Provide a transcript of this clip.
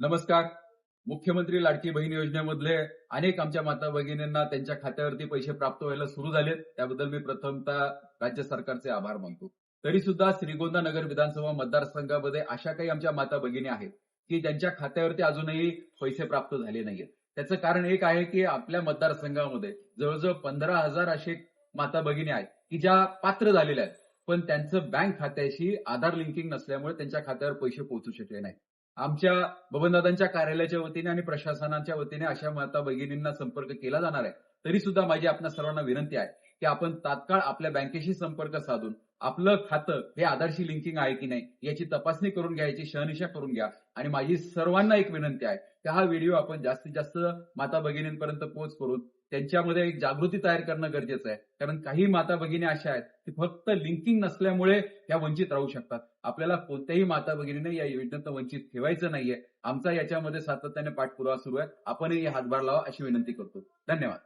नमस्कार. मुख्यमंत्री लाडकी बहीण योजनेमधले अनेक आमच्या माता भगिनींना त्यांच्या खात्यावरती पैसे प्राप्त व्हायला सुरू झालेत. त्याबद्दल मी प्रथमतः राज्य सरकारचे आभार मानतो. तरी सुद्धा श्रीगोंदा नगर विधानसभा मतदारसंघामध्ये अशा काही आमच्या माता भगिनी आहेत की ज्यांच्या खात्यावरती अजूनही पैसे प्राप्त झाले नाहीयेत. त्याचं कारण एक आहे की आपल्या मतदारसंघामध्ये जवळजवळ पंधरा हजार असे माता भगिनी आहेत की ज्या पात्र झालेल्या आहेत. पण त्यांचं बँक खात्याशी आधार लिंकिंग नसल्यामुळे त्यांच्या खात्यावर पैसे पोहोचू शकले नाही आमच्या बबनदादांच्या कार्यालयाच्या वतीने आणि प्रशासनाच्या वतीने अशा माता भगिनींना संपर्क केला जाणार आहे. तरी सुद्धा माझी आपल्या सर्वांना विनंती आहे. की आपण तात्काळ आपल्या बँकेशी संपर्क साधून आपलं खातं हे आधारशी लिंकिंग आहे की नाही याची तपासणी करून घ्या याची शहनिशा करून घ्या. आणि माझी सर्वांना एक विनंती आहे की हा व्हिडिओ आपण जास्तीत जास्त माता भगिनींपर्यंत पोहोच करून त्यांच्यामध्ये एक जागृती तयार करणं गरजेचं आहे. कारण काही माता भगिनी अशा आहेत की फक्त लिंकिंग नसल्यामुळे ह्या वंचित राहू शकतात. आपल्याला कोणत्याही माता भगिनीने या योजनेत वंचित ठेवायचं नाहीये. आमचा याच्यामध्ये सातत्याने पाठपुरावा सुरू आहे. आपणही हातभार लावा अशी विनंती करतो. धन्यवाद.